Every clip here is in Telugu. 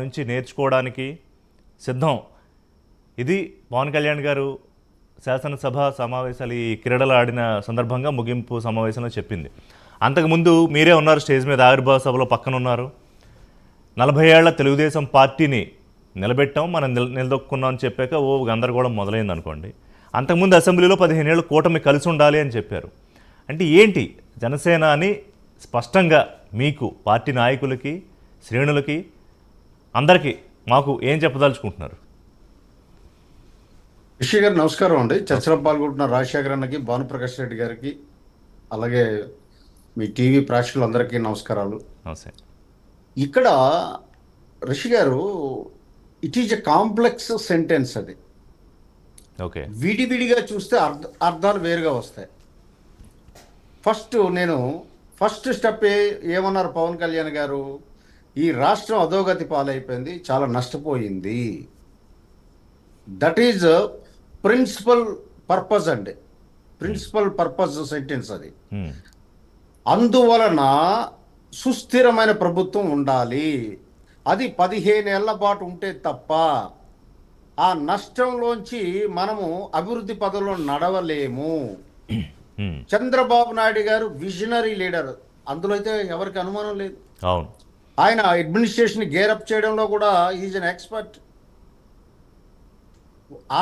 నుంచి నేర్చుకోవడానికి సిద్ధం. ఇది పవన్ కళ్యాణ్ గారు శాసనసభ సమావేశాలు ఈ క్రీడలు ఆడిన సందర్భంగా ముగింపు సమావేశంలో చెప్పింది. అంతకుముందు మీరే ఉన్నారు స్టేజ్ మీద ఆవిర్భావ సభలో పక్కన ఉన్నారు. నలభై ఏళ్ళ తెలుగుదేశం పార్టీని నిలబెట్టాం మనం నిల నిలదొక్కున్నాం అని చెప్పాక ఓ గందరగోళం మొదలైంది అనుకోండి అంతకుముందు అసెంబ్లీలో పదిహేను ఏళ్ళు కూటమి కలిసి ఉండాలి అని చెప్పారు. అంటే ఏంటి? జనసేన అని స్పష్టంగా మీకు పార్టీ నాయకులకి శ్రేణులకి అందరికీ మాకు ఏం చెప్పదలుచుకుంటున్నారు? రిషి గారు నమస్కారం అండి. చర్చలో పాల్గొంటున్న రాజశేఖర్ అన్నకి భానుప్రకాష్ రెడ్డి గారికి అలాగే మీ టీవీ ప్రేక్షకులందరికీ నమస్కారాలు. నమస్తే. ఇక్కడ రిషి గారు it is a complex sentence అది. ఓకే. విడివిడిగా చూస్తే అర్థ అర్థాలు వేరుగా వస్తాయి. ఫస్ట్ నేను ఫస్ట్ స్టెప్ ఏమన్నారు పవన్ కళ్యాణ్ గారు? ఈ రాష్ట్రం అధోగతి పాలైపోయింది చాలా నష్టపోయింది. దట్ ఈజ్ ప్రిన్సిపల్ పర్పస్ అండి. ప్రిన్సిపల్ పర్పస్ సెంటెన్స్ అది. హ్మ్. అందువలన సుస్థిరమైన ప్రభుత్వం ఉండాలి. అది పదిహేనేళ్ళ పాటు ఉంటే తప్ప ఆ నష్టంలోంచి మనము అభివృద్ధి పదంలో నడవలేము. హ్మ్. చంద్రబాబు నాయుడు గారు విజనరీ లీడర్. అందులో అయితే ఎవరికి అనుమానం లేదు. అవును. ఆయన అడ్మినిస్ట్రేషన్ గేరప్ చేయడంలో కూడా ఈజ్ అన్ ఎక్స్పర్ట్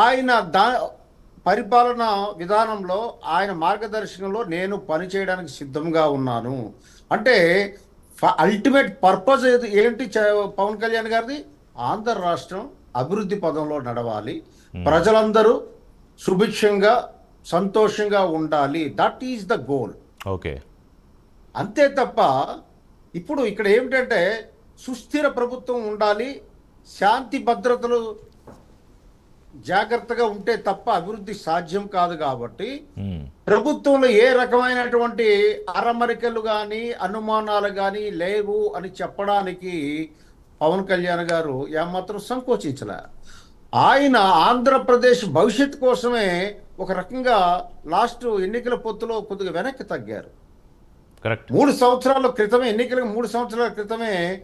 ఆయన దా పరిపాలన విధానంలో ఆయన మార్గదర్శకంలో నేను పనిచేయడానికి సిద్ధంగా ఉన్నాను. అంటే అల్టిమేట్ పర్పస్ ఏంటి పవన్ కళ్యాణ్ గారిది? ఆంధ్ర రాష్ట్రం అభివృద్ధి పదంలో నడవాలి. ప్రజలందరూ సుభిక్షంగా సంతోషంగా ఉండాలి. That is the goal okay అంతే తప్ప ఇప్పుడు ఇక్కడ ఏమిటంటే సుస్థిర ప్రభుత్వం ఉండాలి శాంతి భద్రతలు జాగ్రత్తగా ఉంటే తప్ప అభివృద్ధి సాధ్యం కాదు కాబట్టి. ప్రభుత్వంలో ఏ రకమైనటువంటి అరమరికలు కానీ అనుమానాలు కానీ లేవు అని చెప్పడానికి పవన్ కళ్యాణ్ గారు ఏమాత్రం సంకోచించలే ఆయన ఆంధ్రప్రదేశ్ భవిష్యత్తు కోసమే ఒక రకంగా లాస్ట్ ఎన్నికల పొత్తులో కొద్దిగా వెనక్కి తగ్గారు మూడు సంవత్సరాల క్రితమే ఎన్నికలకు మూడు సంవత్సరాల క్రితమే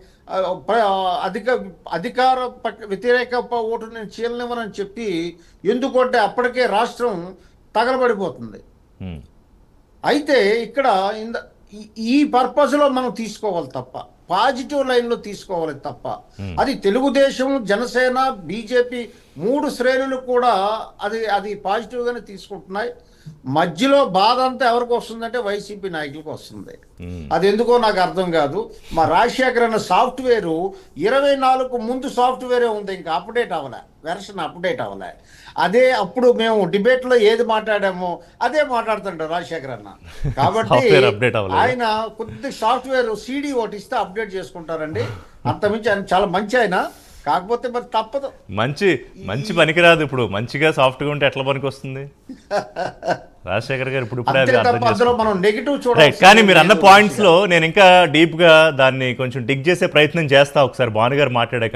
అధిక అధికార పక్క వ్యతిరేక ఓటు నేను చీలనివ్వనని చెప్పి ఎందుకంటే అప్పటికే రాష్ట్రం తగలబడిపోతుంది. అయితే ఇక్కడ ఇంద ఈ- ఈ పర్పస్లో మనం తీసుకోవాలి తప్ప. పాజిటివ్ లైన్లో తీసుకోవాలి తప్ప. అది తెలుగుదేశం జనసేన బీజేపీ మూడు శ్రేణులు కూడా అది అది పాజిటివ్గానే తీసుకుంటున్నాయి. మధ్యలో బాధ అంతా ఎవరికి వస్తుందంటే వైసీపీ నాయకులకు వస్తుంది. అది ఎందుకో నాకు అర్థం కాదు. మా రాజశేఖర్ అన్న సాఫ్ట్వేర్ ఇరవై నాలుగు ముందు సాఫ్ట్వేరే ఉంది ఇంకా అప్డేట్ అవ్వలే. వెర్షన్ అప్డేట్ అవ్వలే. అదే అప్పుడు మేము డిబేట్లో ఏది మాట్లాడామో అదే మాట్లాడుతుంటారు రాజశేఖర్ అన్న. కాబట్టి? ఆయన కొద్ది సాఫ్ట్వేర్ సీడీ ఒకటి ఇస్తే అప్డేట్ చేసుకుంటారండి. అంతమించి ఆయన చాలా మంచి ఆయన. కాకపోతే మరి తప్పదు. మంచి మంచి పనికిరాదు ఇప్పుడు. మంచిగా సాఫ్ట్గా ఉంటే ఎట్లా పనికి వస్తుంది రాజశేఖర్ గారు ఇప్పుడు కానీ మీరు అన్న పాయింట్స్లో నేను ఇంకా డీప్గా దాన్ని కొంచెం డిగ్ చేసే ప్రయత్నం చేస్తా ఒకసారి. భాను గారు మాట్లాడాక